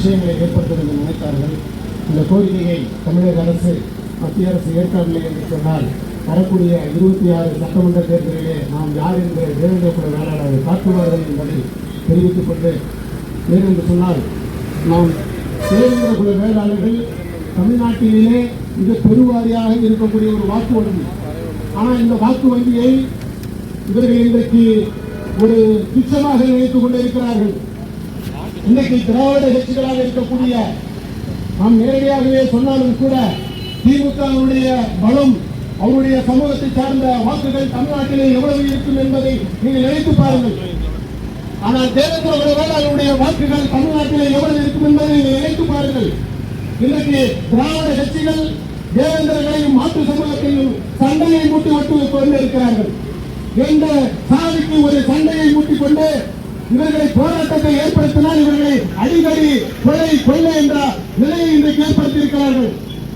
விஷயங்களை ஏற்படுத்தும் என்று நினைத்தார்கள். இந்த கோரிக்கையை தமிழக அரசு மத்திய அரசு ஏற்கவில்லை என்று சொன்னால் வரக்கூடிய இருபத்தி ஆறு சட்டமன்ற தேர்தலிலே நாம் யார் என்று தேவேந்திர குல வேளாளர்கள் காட்டுவார்கள் என்பதை தெரிவித்துக் கொண்டு ஏனென்று சொன்னால் நாம் தேவேந்திர குல வேளாளர்கள் தமிழ்நாட்டிலே மிக பெருவாரியாக இருக்கக்கூடிய ஒரு வாக்கு வங்கி. ஆனால் இந்த வாக்கு வங்கியை இவர்கள் இன்றைக்கு ஒரு துச்சமாக நினைத்துக் கொண்டிருக்கிறார்கள். இன்னைக்கு திராவிட கட்சிகளாக இருக்கக்கூடிய நாம் நேரடியாகவே சொன்னாலும் கூட திமுகவுடைய பலம் அவருடைய சமூகத்தை சார்ந்த வாக்குகள் தமிழ்நாட்டிலே எவ்வளவு இருக்கும் என்பதை நீங்கள் நினைத்து பாருங்கள். ஆனால் தேவேந்திர வேளாளருடைய வாக்குகள் தமிழ்நாட்டிலே எவ்வளவு இருக்கும் என்பதை நீங்கள் நினைத்து பாருங்கள். இன்றைக்கு திராவிட கட்சிகள் தேவேந்திரர்களையும் மாற்று சமூகத்தையும் சண்டையை மூட்டி விட்டு கொண்டிருக்கிறார்கள். எந்த சாதிக்கு ஒரு சண்டையை மூட்டிக் கொண்டு இவர்களை போராட்டத்தை ஏற்படுத்தினால் இவர்களை அடிக்கடி கொலை கொள்ளை என்ற நிலையை இன்றைக்கு ஏற்படுத்தியிருக்கிறார்கள்.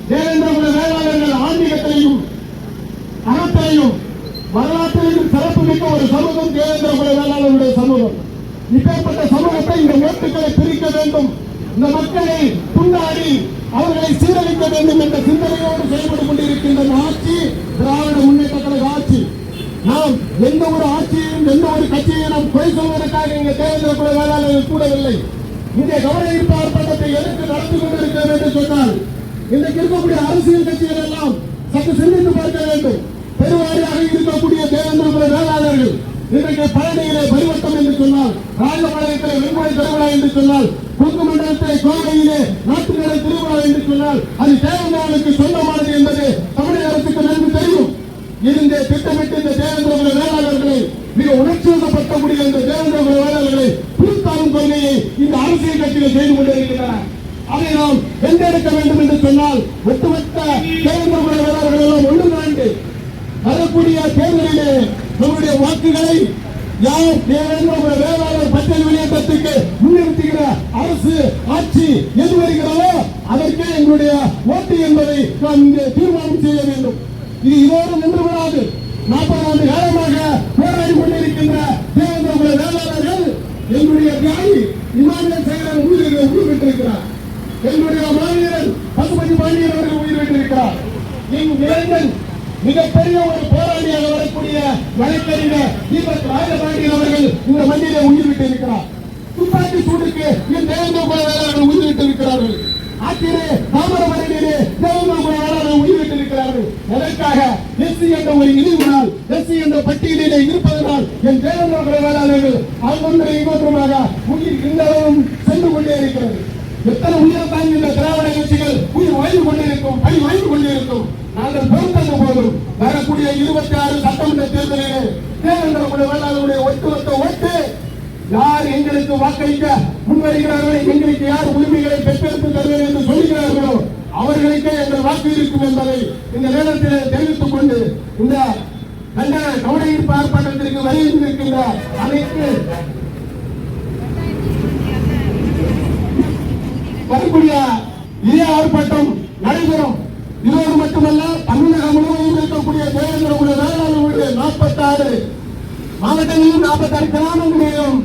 தேவேந்திர குல வேளாளர்கள் ஆன்மீகத்திலையும் அறத்திலையும் வரலாற்றிலும் சிறப்பு மிக்க ஒரு சமூகம் தேவேந்திர குல வேளாளருடைய சமூகம். இப்பேற்பட்ட சமூகத்தை இந்த ஓட்டுகளை பிரிக்க வேண்டும். இந்த மக்களை துண்டாடி அவர்களை சீரழிக்க வேண்டும் என்ற சிந்தனையோடு செயல்பட்டுக் கொண்டிருக்கின்ற ஆட்சி திராவிட முன்னேற்ற கழக ஆட்சி. நாம் எந்த ஒரு ஆட்சி எந்த ஒரு கட்சியையும் நாம் குறை சொல்வதற்காக இங்கே தேர்தல் குழு வேளாளர்கள் கூடவில்லை. இங்கே கவன ஈர்ப்பு ஆர்ப்பாட்டத்தை எதற்கு நடந்து கொண்டிருக்கிறது என்று சொன்னால் இன்றைக்கு இருக்கக்கூடிய அரசியல் கட்சிகள் எல்லாம் சற்று சிந்தித்து பார்க்க வேண்டும். பெருவாரியாக இருக்கக்கூடிய தேவேந்திர குல வேளாளர்கள் இன்றைக்கு பழனியிலே பரிவர்த்தம் என்று சொன்னால் ராஜபாளையத்திலே வெண்மொழி திருவிழா என்று சொன்னால் கொங்கு மண்டலத்திலே கோவையிலே நாட்டுக்கடை திருவிழா என்று சொன்னால் அது தேவேந்திரனுக்கு சொந்தமானது என்பது தமிழக அரசுக்கு நன்கு தெரியும். இருந்த திட்டமிட்டு இந்த தேவேந்திர வேளாளர் வேளாளர்களை மிக உணர்ச்சிவசப்படுத்தக்கூடிய இந்த தேவேந்திர குல வேளாளர்களை புதுத்தாரும் கொள்கையை இந்த அரசியல் கட்சிகள் செய்து கொண்டிருக்கின்றன அதை நாம் வென்றெடுக்க வேண்டும் என்று சொன்னால் ஒட்டுமொத்த தேவேந்திர குல வேளாளர்கள் எல்லாம் ஒன்று வரக்கூடிய தேர்தலிலே நம்முடைய வாக்குகளை யார் தேவேந்திர வேளாளர் பட்டியல் வெளியேற்றத்துக்கு முன்னிறுத்துகிற அரசு ஆட்சி எது வருகிறதோ அதற்கே எங்களுடைய ஓட்டு என்பதை நாம் இங்கே தீர்மானம் செய்ய வேண்டும். இது இதோடு நின்று விடாது நாற்பது ஆண்டு காலமாக கொண்டிருக்கின்ற தேவேந்திர வேளாளர்கள் எங்களுடைய தியாகி உயிர் எங்களுடைய பசுபதி அவர்கள் உயிர் இளைஞன் மிகப்பெரிய ஒரு போராளியாக வரக்கூடிய வழக்கறிஞர் தீபக் ராஜபாண்டியன் அவர்கள் இந்த மண்ணிலே உயிர் விட்டிருக்கிறார் துப்பாக்கி சூடுக்கு என் தேவேந்திர குல வேளாளர்கள் உயிர் விட்டிருக்கிறார்கள் ஆத்திரே தாமிரபரணியிலே தேவேந்திர குல எதற்காக எஸ்சி என்ற ஒரு இழிவுனால் எஸ்சி என்ற பட்டியலிலே இருப்பதனால் என் தேவேந்திர வேளாளர்கள் அங்கொன்று இங்கொன்றுமாக உயிர் இன்றளவும் சென்று கொண்டே இருக்கிறது. எத்தனை உயிரை தாங்கி இந்த திராவிட கட்சிகள் உயிர் வாய்ந்து கொண்டிருக்கும் பணி வாய்ந்து கொண்டிருக்கும். நாங்கள் பொறுத்தது போதும். வரக்கூடிய இருபத்தி ஆறு சட்டமன்ற தேர்தலிலே தேவேந்திர குல வேளாளருடைய ஒட்டுமொத்த ஓட்டு யார் எங்களுக்கு வாக்களிக்க முன்வருகிறார்களோ எங்களுக்கு யார் உரிமைகளை பெற்றெடுத்து தருவது என்று சொல்லுகிறார்களோ அவர்களுக்கே எங்கள் வாக்கு இருக்கும் என்பதை இந்த நேரத்தில் தெரிவித்துக் கொண்டு இந்த கண்ட கவன ஆர்ப்பாட்டத்திற்கு வருகின்றிருக்கின்ற அனைத்து வரக்கூடிய இதே ஆர்ப்பாட்டம் நடைபெறும். இதோடு மட்டுமல்ல தமிழகம் முழுவதும் இருக்கக்கூடிய தேவேந்திர குல வேளாளர்களுடைய நாற்பத்தாறு மாவட்டங்களிலும் நாற்பத்தாறு கிராமங்களிலும்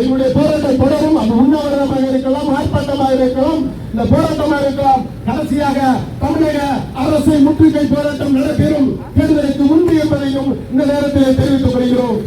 எங்களுடைய போராட்டம் தொடரும். அது உண்ணாவிரதமாக இருக்கலாம் ஆர்ப்பாட்டமாக இருக்கலாம். இந்த போராட்டமாக இருக்கலாம். கடைசியாக தமிழக அரசு முற்றுகை போராட்டம் நடைபெறும். தேர்தலுக்கு உண்டு என்பதையும் இந்த நேரத்தில் தெரிவித்துக் கொள்கிறோம்.